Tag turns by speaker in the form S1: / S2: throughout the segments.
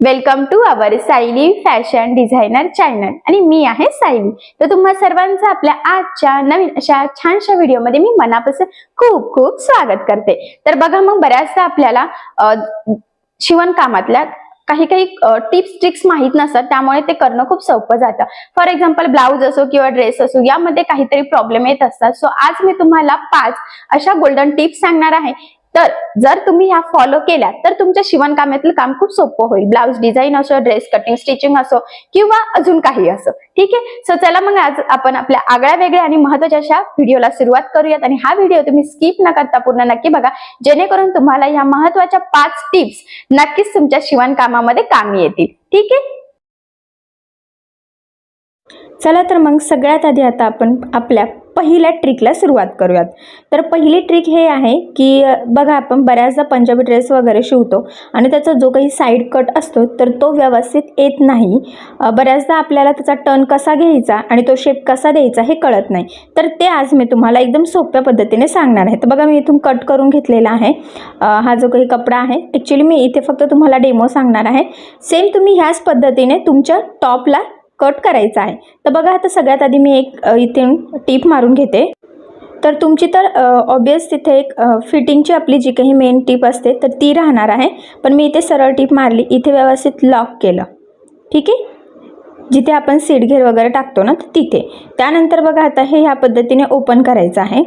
S1: Welcome to our Sayali fashion designer channel आणि मी आहे सायली. तर तुम्हा सर्वांचं आपल्या आजच्या नवीन अशा छानशा व्हिडिओमध्ये मी मनापासून खूप खूप स्वागत करते. तर बघा मग बऱ्याचदा आपल्याला शिवणकामातल्या काही काही टिप्स ट्रिक्स माहीत नसतात. त्यामुळे ते करणं खूप सोपं जातं. फॉर एक्झाम्पल ब्लाऊज असो किंवा ड्रेस असो यामध्ये काहीतरी प्रॉब्लेम येत असतात. सो आज मी तुम्हाला पाच अशा गोल्डन टिप्स सांगणार आहे. तर जर तुम्ही ह्या फॉलो केल्या तर तुमच्या शिवणकामातील काम खूप सोपं होईल. ब्लाऊज डिझाईन असो ड्रेस कटिंग स्टिचिंग असो किंवा अजून काही असो. ठीक आहे? सो चला मग आज आपण आपल्या आगळ्या वेगळ्या आणि महत्त्वाच्या अशा व्हिडिओला सुरुवात करूयात. आणि हा व्हिडिओ तुम्ही स्किप न करता पूर्ण नक्की बघा. जेणेकरून तुम्हाला ह्या महत्त्वाच्या पाच टिप्स नक्कीच तुमच्या शिवणकामामध्ये कामी येतील. ठीक आहे? चला तर मग सगळ्यात आधी आता आपण आपल्या पहिल्या ट्रिकला सुरुवात करूयात. तर पहिली ट्रिक हे आहे की बघा आपण बऱ्याचदा पंजाबी ड्रेस वगैरे शिवतो आणि त्याचा जो काही साईड कट असतो तर तो व्यवस्थित येत नाही. बऱ्याचदा आपल्याला त्याचा टर्न कसा घ्यायचा आणि तो शेप कसा द्यायचा हे कळत नाही. तर ते आज मी तुम्हाला एकदम सोप्या पद्धतीने सांगणार आहे. तर बघा मी इथून कट करून घेतलेला आहे. हा जो काही कपडा आहे ॲक्च्युली मी इथे फक्त तुम्हाला डेमो सांगणार आहे. सेम तुम्ही ह्याच पद्धतीने तुमच्या टॉपला कट करायचा आहे. तर बघा आता सगळ्यात आधी मी एक इथून इथे टीप मारून घेते. तर तुमची तर ऑबियस तिथे एक फिटिंगची आपली जी काही मेन टीप असते तर ती राहणार आहे. पण मी इथे सरळ टीप मारली. इथे व्यवस्थित लॉक केलं. ठीक आहे? जिथे आपण सीडघेर वगैरे टाकतो ना तर तिथे. त्यानंतर बघा आता हे ह्या पद्धतीने ओपन करायचं आहे.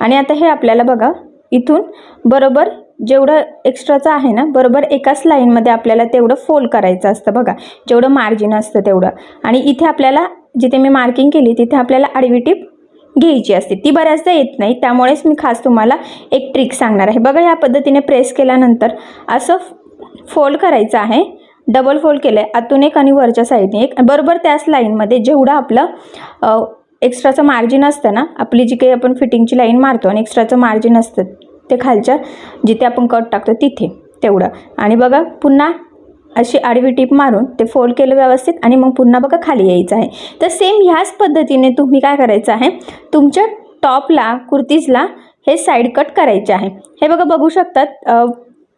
S1: आणि आता हे आपल्याला बघा इथून बरोबर जेवढं एक्स्ट्राचं आहे ना बरोबर एकाच लाईनमध्ये आपल्याला तेवढं फोल्ड करायचं असतं बघा. जेवढं मार्जिन असतं तेवढं. आणि इथे आपल्याला जिथे मी मार्किंग केली तिथे आपल्याला आडवी टीप घ्यायची असते. ती बऱ्याचदा येत नाही त्यामुळेच मी खास तुम्हाला एक ट्रिक सांगणार आहे. बघा या पद्धतीने प्रेस केल्यानंतर असं फोल्ड करायचं आहे. डबल फोल्ड केलं आहे आतून एक आणि वरच्या साईडने एक. बरोबर त्याच लाईनमध्ये जेवढं आपलं एक्स्ट्राचं मार्जिन असतं ना आपली जी काही आपण फिटिंगची लाईन मारतो आणि एक्स्ट्राचं मार्जिन असतं ते खालच्या जिथे आपण कट टाकतो तिथे तेवढं. आणि बघा पुन्हा अशी आडवी टीप मारून ते फोल्ड केलं व्यवस्थित आणि मग पुन्हा बघा खाली यायचं आहे. तर सेम ह्याच पद्धतीने तुम्ही काय करायचं आहे? तुमच्या टॉपला कुर्तीजला हे साईड कट करायचे आहे. हे बघा बघू शकतात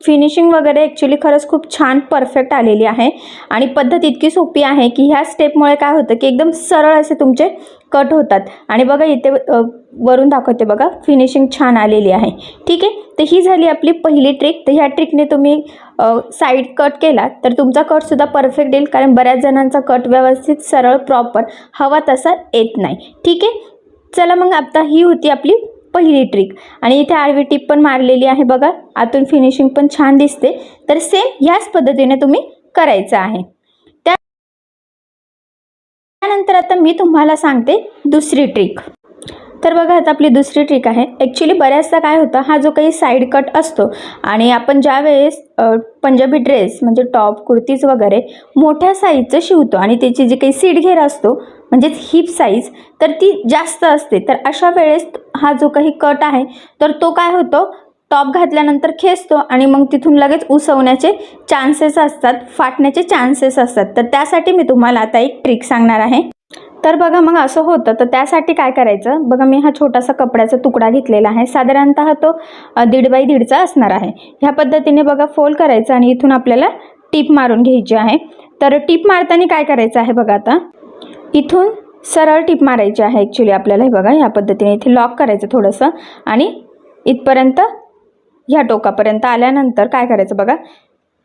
S1: फिनिशिंग वगैरे ॲक्च्युली खरंच खूप छान परफेक्ट आलेली आहे. आणि पद्धत इतकी सोपी आहे की ह्या स्टेपमुळे काय होतं की एकदम सरळ असे तुमचे कट होतात. आणि बघा इथे वरून दाखवते बघा फिनिशिंग छान आलेली आहे. ठीक आहे? तर ही झाली आपली पहिली ट्रिक तर ह्या ट्रिकने तुम्ही साईड कट केला तर तुमचा कटसुद्धा परफेक्ट येईल कारण बऱ्याच जणांचा कट व्यवस्थित सरळ प्रॉपर हवा तसा येत नाही. ठीक आहे? चला मग आता ही होती आपली पहिली ट्रिक आणि इथे आडवी टीप पण मारलेली आहे बघा. आतून फिनिशिंग पण छान दिसते. तर सेम ह्याच पद्धतीने तुम्ही करायचं आहे. त्यानंतर आता मी तुम्हाला सांगते दुसरी ट्रिक तर बघा आता आपली दुसरी ट्रिक आहे. ॲक्च्युली बऱ्याचदा काय होतं हा जो काही साईड कट असतो आणि आपण ज्या वेळेस पंजाबी ड्रेस म्हणजे टॉप कुर्तीज वगैरे मोठ्या साईजचं शिवतो आणि त्याची जी काही सीडघेर असतो म्हणजेच हिप साईज तर ती जास्त असते. तर अशा वेळेस हा जो काही कट आहे तर तो काय होतो टॉप घातल्यानंतर खेचतो आणि मग तिथून लगेच उसवण्याचे चान्सेस असतात फाटण्याचे चान्सेस असतात. तर त्यासाठी मी तुम्हाला आता एक ट्रिक सांगणार आहे. तर बघा मग असं होतं. तर त्यासाठी काय करायचं? बघा मी हा छोटासा कपड्याचा तुकडा घेतलेला आहे. साधारणतः तो दीड बाय दीडचा असणार आहे. ह्या पद्धतीने बघा फोल्ड करायचं आणि इथून आपल्याला टीप मारून घ्यायची आहे. तर टीप मारताना काय करायचं आहे बघा आता? इथून सरळ टीप मारायची आहे ॲक्च्युली आपल्याला. हे बघा ह्या पद्धतीने इथे लॉक करायचं थोडंसं. आणि इथपर्यंत ह्या टोकापर्यंत आल्यानंतर काय करायचं बघा?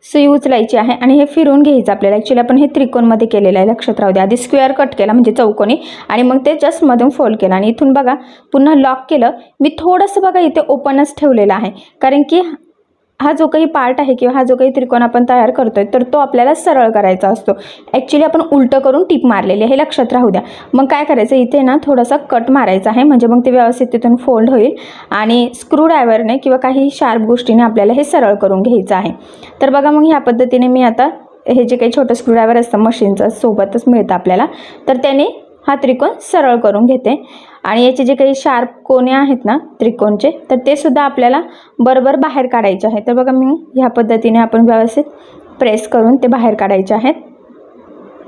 S1: सुई उचलायची आहे आणि हे फिरून घ्यायचं आपल्याला. ॲक्च्युली आपण हे त्रिकोणमध्ये केलेलं आहे. लक्षात राहू द्या. आधी स्क्वेअर कट केला म्हणजे चौकोनी आणि मग ते जस्टमधून फोल्ड केलं. आणि इथून बघा पुन्हा लॉक केलं. मी थोडंसं बघा इथे ओपनच ठेवलेलं आहे. कारण की हा जो काही पार्ट आहे किंवा हा जो काही त्रिकोण आपण तयार करतोय तर तो आपल्याला सरळ करायचा असतो. ॲक्च्युली आपण उलटं करून टीप मारलेली आहे हे लक्षात राहू द्या. मग काय करायचं इथे ना थोडासा कट मारायचा आहे म्हणजे मग ते व्यवस्थित तिथून फोल्ड होईल आणि स्क्रूड्रायव्हरने किंवा काही शार्प गोष्टीने आपल्याला हे सरळ करून घ्यायचं आहे. तर बघा मग ह्या पद्धतीने मी आता हे जे काही छोटं स्क्रूड्रायव्हर असतं मशीनचं सोबतच मिळतं आपल्याला. तर त्याने हा त्रिकोण सरळ करून घेते. आणि याचे जे काही शार्प कोणे आहेत ना त्रिकोणचे तर ते सुद्धा आपल्याला बरोबर बाहेर काढायचे आहे तर बघा मी ह्या पद्धतीने आपण व्यवस्थित प्रेस करून ते बाहेर काढायचे आहेत.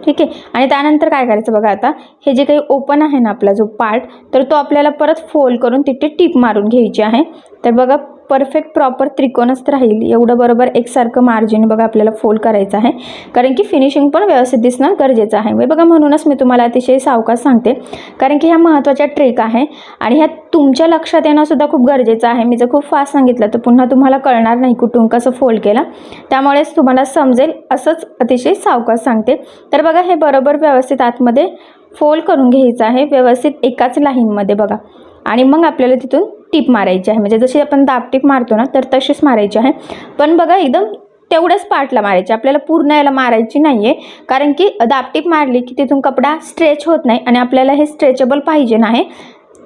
S1: ठीक आहे? आणि त्यानंतर काय करायचं बघा आता हे जे काही ओपन आहे ना आपला जो पार्ट तर तो आपल्याला परत फोल्ड करून तिथे टीप मारून घ्यायची आहे. तर बघा परफेक्ट प्रॉपर त्रिकोणच राहील. एवढं बरोबर एकसारखं मार्जिन बघा आपल्याला फोल्ड करायचं आहे. कारण की फिनिशिंग पण व्यवस्थित दिसणं गरजेचं आहे. मी बघा म्हणूनच मी तुम्हाला अतिशय सावकाश सांगते. कारण की ह्या महत्त्वाच्या ट्रिक आहे आणि ह्या तुमच्या लक्षात येणंसुद्धा खूप गरजेचं आहे. मी जर खूप फास्ट सांगितलं तर पुन्हा तुम्हाला कळणार नाही कुठून कसं फोल्ड केला. त्यामुळेच तुम्हाला समजेल असंच अतिशय सावकाश सांगते. तर बघा हे बरोबर व्यवस्थित आतमध्ये फोल्ड करून घ्यायचं आहे. व्यवस्थित एकाच लाईनमध्ये बघा. आणि मग आपल्याला तिथून टीप मारायची आहे. म्हणजे जशी आपण दाबटीप मारतो ना तर तशीच मारायची आहे. पण बघा एकदम तेवढ्याच पार्टला मारायची. आपल्याला पूर्ण याला मारायची नाही आहे कारण की दाबटीप मारली की तिथून कपडा स्ट्रेच होत नाही आणि आपल्याला हे स्ट्रेचेबल पाहिजे नाही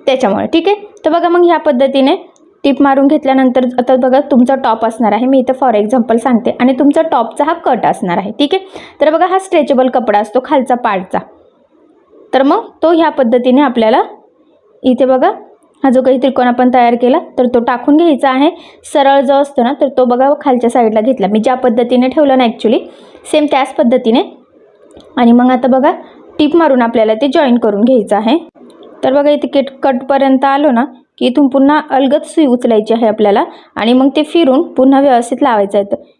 S1: त्याच्यामुळे. ठीक आहे? तर बघा मग ह्या पद्धतीने टीप मारून घेतल्यानंतर आता बघा तुमचा टॉप असणार आहे. मी इथं फॉर एक्झाम्पल सांगते. आणि तुमचा टॉपचा हा कट असणार आहे. ठीक आहे? तर बघा हा स्ट्रेचेबल कपडा असतो खालचा पार्टचा. तर मग तो ह्या पद्धतीने आपल्याला इथे बघा हा जो काही त्रिकोण आपण तयार केला तर तो टाकून घ्यायचा आहे. सरळ जो असतो ना तर तो बघा खालच्या साईडला घेतला. मी ज्या पद्धतीने ठेवलं ना ॲक्च्युली सेम त्याच पद्धतीने. आणि मग आता बघा टीप मारून आपल्याला ते जॉईन करून घ्यायचं आहे. तर बघा इथे केट कटपर्यंत आलो ना की इथून पुन्हा अलगद सुई उचलायची आहे आपल्याला. आणि मग ते फिरून पुन्हा व्यवस्थित लावायचं आहे.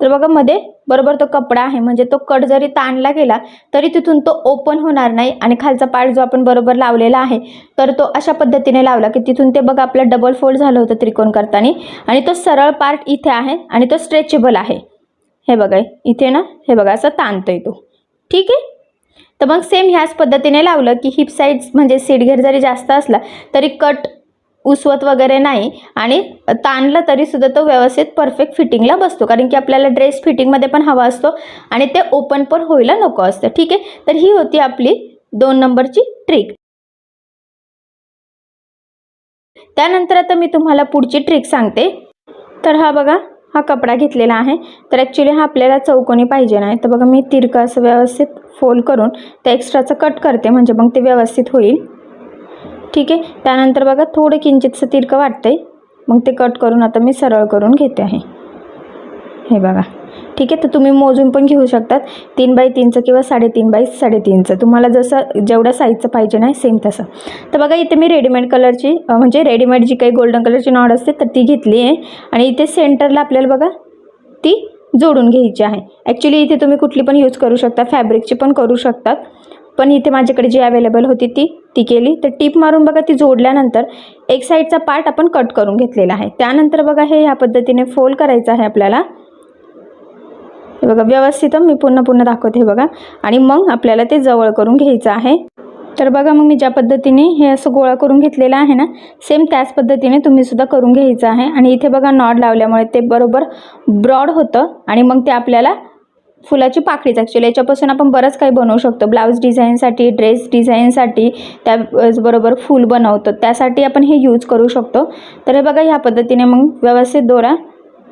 S1: तर बघा मध्ये बरोबर तो कपडा आहे. म्हणजे तो कट जरी ताणला गेला तरी तिथून तो ओपन होणार नाही. आणि खालचा पार्ट जो आपण बरोबर लावलेला आहे तर तो अशा पद्धतीने लावला की तिथून ते बघा आपलं डबल फोल्ड झालं होतं त्रिकोण करताना. आणि तो सरळ पार्ट इथे आहे आणि तो स्ट्रेचेबल आहे. हे बघा इथे ना हे बघा असं ताणतोय तो. ठीक आहे? तर मग सेम ह्याच पद्धतीने लावलं की हिप साईड्स म्हणजे सीट घेर जरी जास्त असला तरी कट उसवत वगैरे नाही आणि ताणलं तरीसुद्धा तो व्यवस्थित परफेक्ट फिटिंगला बसतो. कारण की आपल्याला ड्रेस फिटिंगमध्ये पण हवा असतो आणि ते ओपन पण होईला नको असतं. ठीक आहे? तर ही होती आपली दोन नंबरची ट्रिक त्यानंतर आता मी तुम्हाला पुढची ट्रिक सांगते. तर हा बघा हा कपडा घेतलेला आहे. तर ॲक्च्युली हा आपल्याला चौकोनी पाहिजे नाही. तर बघा मी तिरकं असं व्यवस्थित फोल्ड करून त्या एक्स्ट्राचं कट करते. म्हणजे मग ते व्यवस्थित होईल. ठीक आहे? त्यानंतर बघा थोडं किंचितसं तिरकं वाटतंय. मग ते कट करून आता मी सरळ करून घेते आहे. हे बघा. ठीक आहे? तर तुम्ही मोजून पण घेऊ शकतात. तीन बाय तीनचं किंवा साडेतीन बाय साडेतीनचं. तुम्हाला जसं जेवढं साईजचं पाहिजे नाही सेम तसं. तर बघा इथे मी रेडीमेड कलरची म्हणजे रेडीमेड जी काही गोल्डन कलरची नॉड असते तर ती घेतली आहे. आणि इथे सेंटरला आपल्याला बघा ती जोडून घ्यायची आहे. ॲक्च्युली इथे तुम्ही कुठली पण यूज करू शकता फॅब्रिकची पण करू शकतात. पण इथे माझ्याकडे जी अवेलेबल होती ती ती केली. तर टीप मारून बघा ती जोडल्यानंतर एक साईडचा पार्ट आपण कट करून घेतलेला आहे. त्यानंतर बघा हे ह्या पद्धतीने फोल्ड करायचं आहे आपल्याला. हे बघा व्यवस्थित मी पुन्हा पुन्हा दाखवते हे बघा. आणि मग आपल्याला ते जवळ करून घ्यायचं आहे. तर बघा मग मी ज्या पद्धतीने हे असं गोळा करून घेतलेलं आहे ना सेम त्याच पद्धतीने तुम्ही सुद्धा करून घ्यायचं आहे. आणि इथे बघा नॉड लावल्यामुळे ते बरोबर ब्रॉड होतं. आणि मग ते आपल्याला फुलाची पाकळीच. ॲक्च्युली याच्यापासून आपण बरंच काही बनवू शकतो. ब्लाऊज डिझाईनसाठी ड्रेस डिझाईनसाठी त्याचबरोबर फूल बनवतो. त्यासाठी आपण हे यूज करू शकतो. तर हे बघा ह्या पद्धतीने मग व्यवस्थित दोरा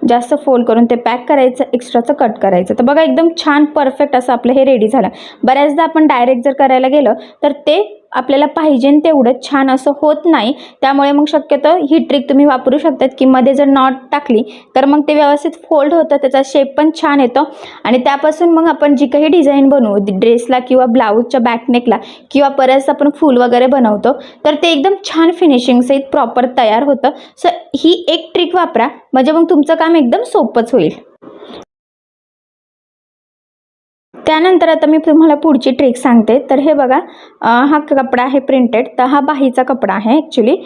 S1: जास्त फोल्ड करून ते पॅक करायचं एक्स्ट्राचं कट करायचं. तर बघा एकदम छान परफेक्ट असं आपलं हे रेडी झालं. बऱ्याचदा आपण डायरेक्ट जर करायला गेलं तर ते आपल्याला पाहिजे तेवढं छान असं होत नाही. त्यामुळे मग शक्यतो ही ट्रिक तुम्ही वापरू शकतात की मध्ये जर नॉट टाकली तर मग ते व्यवस्थित फोल्ड होतं त्याचा शेप पण छान येतो. आणि त्यापासून मग आपण जी काही डिझाईन बनवू ड्रेसला किंवा ब्लाऊजच्या बॅकनेकला किंवा परत आपण फूल वगैरे बनवतो तर ते एकदम छान फिनिशिंगसहित प्रॉपर तयार होतं. सो ही एक ट्रिक वापरा म्हणजे मग तुमचं काम एकदम सोपंच होईल. त्यानंतर आता मी तुम्हाला पुढची ट्रिक सांगते. तर हे बघा हा कपडा आहे प्रिंटेड तर हा बाहीचा कपडा आहे ॲक्च्युली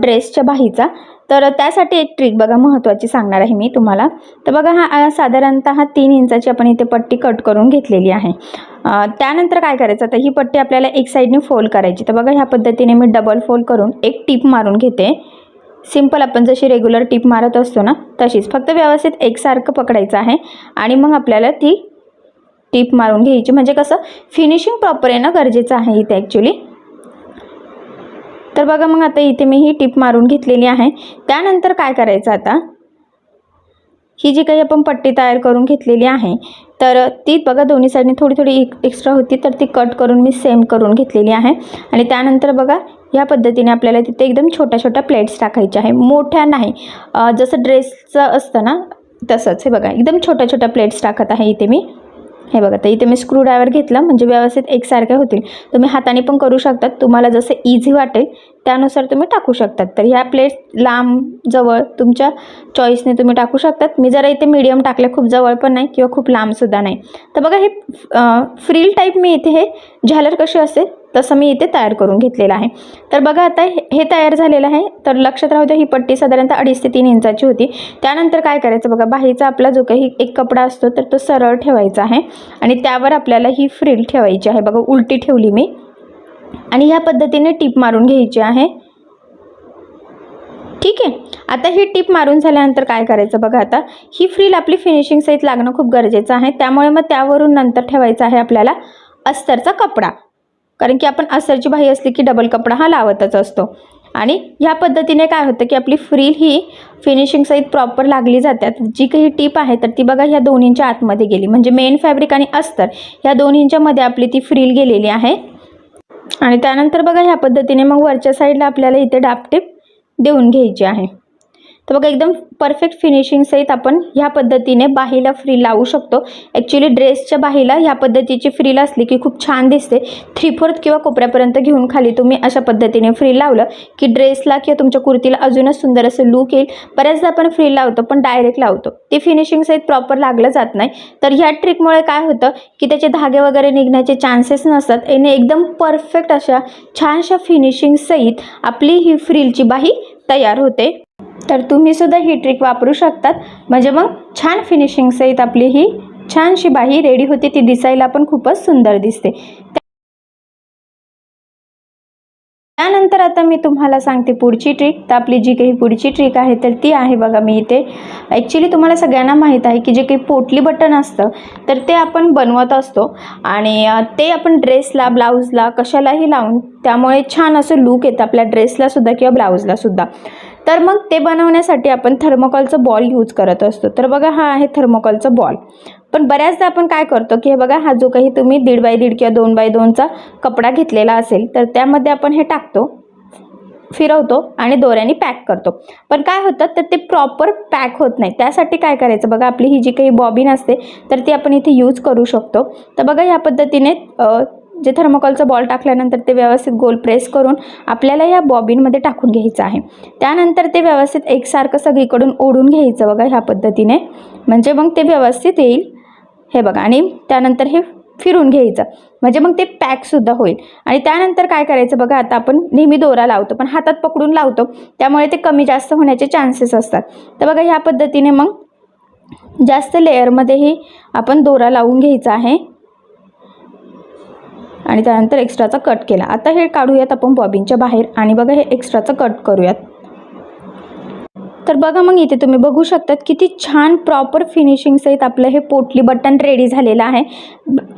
S1: ड्रेसच्या बाहीचा. तर त्यासाठी एक ट्रिक बघा महत्त्वाची सांगणार आहे मी तुम्हाला. तर बघा हा साधारणत साधारणतः तीन इंचाची आपण इथे पट्टी कट करून घेतलेली आहे. त्यानंतर काय करायचं? तर ही पट्टी आपल्याला एक साईडने फोल्ड करायची. तर बघा ह्या पद्धतीने मी डबल फोल्ड करून एक टीप मारून घेते. सिंपल आपण जशी रेग्युलर टीप मारत असतो ना तशीच. फक्त व्यवस्थित एकसारखं पकडायचं आहे. आणि मग आपल्याला ती टीप मारून घ्यायची. म्हणजे कसं? फिनिशिंग प्रॉपर येणं गरजेचं आहे इथे ॲक्च्युली तर बघा मग आता इथे मी ही टीप मारून घेतलेली आहे. त्यानंतर काय करायचं आता? ही जी काही आपण पट्टी तयार करून घेतलेली आहे तर ती बघा दोन्ही साईडने थोडी थोडी एक एक्स्ट्रा होती तर ती कट करून मी सेम करून घेतलेली आहे. आणि त्यानंतर बघा ह्या पद्धतीने आपल्याला तिथे एकदम छोट्या छोट्या प्लेट्स टाकायच्या आहे. मोठ्या नाही जसं ड्रेसचं असतं ना तसंच. हे बघा एकदम छोट्या छोट्या प्लेट्स टाकत आहे इथे मी. हे बघा तर इथे मी स्क्रूड्रायव्हर घेतला म्हणजे व्यवस्थित एकसारख्या होतील. तुम्ही हाताने पण करू शकतात. तुम्हाला जसं इझी वाटेल त्यानुसार तुम्ही टाकू शकतात. तर ह्या प्लेट्स लांब जवळ तुमच्या चॉईसने तुम्ही टाकू शकतात. मी जरा इथे मीडियम टाकले खूप जवळ पण नाही किंवा खूप लांबसुद्धा नाही. तर बघा हे फ्रील टाईप मी इथे हे झालर कशी असते तसं मी इथे तयार करून घेतलेलं आहे. तर बघा आता हे हे तयार झालेलं आहे. तर लक्षात राहू द्या ही पट्टी साधारणतः अडीच ते तीन इंचाची होती. त्यानंतर काय करायचं बघा बाहीचा आपला जो काही एक कपडा असतो तर तो सरळ ठेवायचा आहे. आणि त्यावर आपल्याला ही फ्रील ठेवायची आहे. बघा उलटी ठेवली मी. आणि ह्या पद्धतीने टीप मारून घ्यायची आहे. ठीक आहे? आता ही टीप मारून झाल्यानंतर काय करायचं बघा आता. ही फ्रील आपली फिनिशिंग सहित लागणं खूप गरजेचं आहे. त्यामुळे मग त्यावरून नंतर ठेवायचं आहे आपल्याला अस्तरचा कपडा. कारण की आपण अस्तरची बाही असली की डबल कपडा हा लावतच असतो. आणि ह्या पद्धतीने काय होतं की आपली फ्रील ही फिनिशिंग सहित प्रॉपर लागली जातात. जी काही टीप आहे तर ती बघा ह्या दोन्हींच्या आतमध्ये गेली. म्हणजे मेन फॅब्रिक आणि अस्तर ह्या दोन्हींच्यामध्ये आपली ती फ्रील गेलेली आहे. आणि त्यानंतर बघा ह्या पद्धतीने मग वरच्या साईडला आपल्याला इथे डापटीप देऊन घ्यायची आहे. तर बघा एकदम परफेक्ट फिनिशिंग सहित आपण ह्या पद्धतीने बाहीला फ्री लावू शकतो. ॲक्च्युली ड्रेसच्या बाहीला ह्या पद्धतीची फ्रील असली की खूप छान दिसते. थ्री फोर्थ किंवा कोपऱ्यापर्यंत घेऊन खाली तुम्ही अशा पद्धतीने फ्री लावलं की ड्रेसला किंवा तुमच्या कुर्तीला अजूनच सुंदर असं लुक येईल. बऱ्याचदा आपण फ्री लावतो पण डायरेक्ट लावतो. ते फिनिशिंग सहित प्रॉपर लागलं जात नाही. तर ह्या ट्रिकमुळे काय होतं की त्याचे धागे वगैरे निघण्याचे चान्सेस नसतात. याने एकदम परफेक्ट अशा छानशा फिनिशिंग सहित आपली ही फ्रीलची बाही तयार होते. तर तुम्ही सुद्धा ही ट्रिक वापरू शकतात. म्हणजे मग छान फिनिशिंग सहित आपली ही छानशी बाही रेडी होते ती दिसायला पण खूपच सुंदर दिसते. त्यानंतर आता मी तुम्हाला सांगते पुढची ट्रिक तर आपली जी काही पुढची ट्रिक आहे तर ती आहे बघा मी इथे. ॲक्च्युली तुम्हाला सगळ्यांना माहीत आहे की जे काही पोटली बटन असतं तर ते आपण बनवत असतो. आणि ते आपण ड्रेसला ब्लाऊजला कशालाही लावून त्यामुळे छान असं लूक येतं आपल्या ड्रेसलासुद्धा किंवा ब्लाऊजला सुद्धा. तर मग ते बनवण्यासाठी आपण थर्मोकॉलचं बॉल यूज करत असतो. तर बघा हा आहे थर्मोकॉलचा बॉल पण बऱ्याचदा आपण काय करतो की हे बघा हा जो काही तुम्ही दीड बाय दीड किंवा दोन बाय दोनचा कपडा घेतलेला असेल तर त्यामध्ये आपण हे टाकतो फिरवतो आणि दोऱ्याने पॅक करतो. पण काय होतं तर ते प्रॉपर पॅक होत नाही. त्यासाठी काय करायचं? बघा आपली ही जी काही बॉबिन असते तर ती आपण इथे यूज करू शकतो. तर बघा ह्या पद्धतीने जे थर्मोकॉलचा बॉल टाकल्यानंतर ते व्यवस्थित गोल प्रेस करून आपल्याला या बॉबिनमध्ये टाकून घ्यायचं आहे. त्यानंतर ते व्यवस्थित एकसारखं सगळीकडून ओढून घ्यायचं बघा ह्या पद्धतीने. म्हणजे मग ते व्यवस्थित येईल. हे बघा आणि त्यानंतर हे फिरून घ्यायचं. म्हणजे मग ते पॅकसुद्धा होईल. आणि त्यानंतर काय करायचं बघा आता आपण नेहमी दोरा लावतो पण हातात पकडून लावतो. त्यामुळे ते कमी जास्त होण्याचे चान्सेस असतात. तर बघा ह्या पद्धतीने मग जास्त लेअरमध्येही आपण दोरा लावून घ्यायचा आहे. आणि त्यानंतर एक्स्ट्राचा कट केला. आता हे काढूयात आपण बॉबिनच्या बाहेर आणि बघा हे एक्स्ट्राचं कट करूयात. तर बघा मग इथे तुम्ही बघू शकतात किती छान प्रॉपर फिनिशिंग सहित आपलं हे पोटली बटन रेडी झालेलं आहे.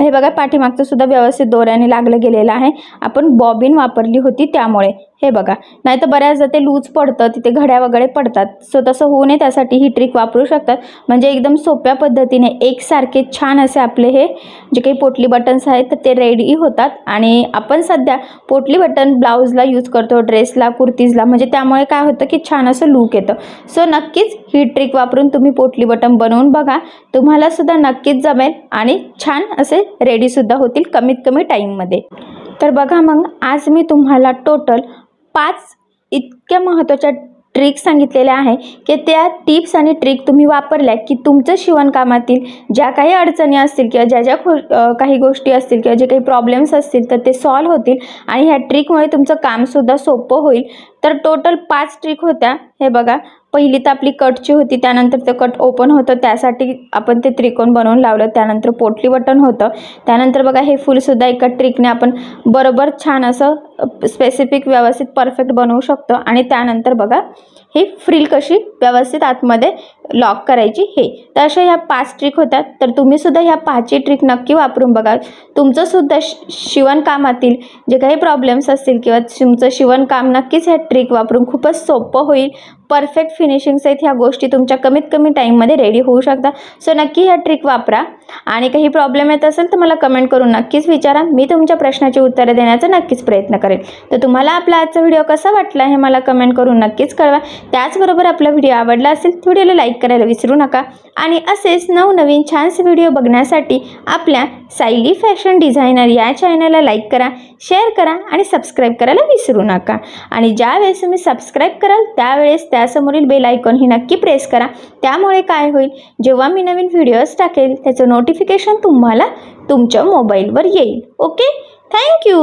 S1: हे बघा पाठीमागचं सुद्धा व्यवस्थित दोऱ्याने लागलं गेलेलं आहे. आपण बॉबिन वापरली होती त्यामुळे. हे बघा नाही तर बऱ्याचदा ते लूज पडतं तिथे घड्या वगैरे पडतात. सो तसं होऊ नये त्यासाठी ही ट्रिक वापरू शकतात. म्हणजे एकदम सोप्या पद्धतीने एकसारखे छान असे आपले हे जे काही पोटली बटन्स आहेत तर ते रेडी होतात. आणि आपण सध्या पोटली बटन ब्लाऊजला यूज करतो ड्रेसला कुर्तीजला. म्हणजे त्यामुळे काय होतं की छान असं लूक येतं. सो नक्कीच ही ट्रिक वापरून तुम्ही पोटली बटन बनवून बघा. तुम्हाला सुद्धा नक्कीच जमेल आणि छान असे रेडीसुद्धा होतील कमीत कमी टाईममध्ये तर बघा मग आज मी तुम्हाला टोटल पाच इतक्या महत्त्वाच्या ट्रिक सांगितलेल्या आहे की त्या टिप्स आणि ट्रिक तुम्ही वापरल्या की तुमचं शिवणकामातील ज्या काही अडचणी असतील किंवा ज्या ज्या खो काही गोष्टी असतील किंवा जे काही प्रॉब्लेम्स असतील तर ते सॉल्व्ह होतील आणि ह्या ट्रिकमुळे तुमचं कामसुद्धा सोपं होईल. तर टोटल पाच ट्रिक होत्या. हे बघा पहिली तर आपली कटची होती त्यानंतर ते कट ओपन होतं त्यासाठी आपण ते त्रिकोण बनवून लावलं त्यानंतर पोटली बटन होतं. त्यानंतर बघा हे फुलसुद्धा एका ट्रिकने आपण बरोबर छान असं स्पेसिफिक व्यवस्थित परफेक्ट बनवू शकतो. आणि त्यानंतर बघा ही फ्रील कशी व्यवस्थित आतमध्ये लॉक करायची हे. तर अशा ह्या पाच ट्रिक होत्या तर तुम्हीसुद्धा ह्या पाचही ट्रिक नक्की वापरून बघा. तुमचंसुद्धा शि शिवणकामातील जे काही प्रॉब्लेम्स असतील किंवा तुमचं शिवणकाम नक्कीच ह्या ट्रिक वापरून खूपच सोपं होईल. परफेक्ट फिनिशिंग सहित ह्या गोष्टी तुमच्या कमीत कमी टाईममध्ये रेडी होऊ शकतात सो नक्की ह्या ट्रिक वापरा. आणि काही प्रॉब्लेम येत असेल तर मला कमेंट करून नक्कीच विचारा. मी तुमच्या प्रश्नाची उत्तरं देण्याचा नक्कीच प्रयत्न करेन तर तुम्हाला आपला आजचा व्हिडिओ कसा वाटला हे मला कमेंट करून नक्कीच कळवा. त्याचबरोबर आपला व्हिडिओ आवडला असेल तर व्हिडिओला लाईक करायला विसरू नका. आणि असेच नवनवीन छानसे व्हिडिओ बघण्यासाठी आपल्या सायली फॅशन डिझायनर या चॅनलला लाईक करा शेअर करा आणि सबस्क्राईब करायला विसरू नका. आणि ज्यावेळेस तुम्ही सबस्क्राईब कराल त्यावेळेस त्यासमोरील बेल आयकॉन ही नक्की प्रेस करा. त्यामुळे काय होईल? जेव्हा मी नवीन व्हिडिओज टाकेल त्याचं नोटिफिकेशन तुम्हाला तुमच्या मोबाईलवर येईल. Okay thank you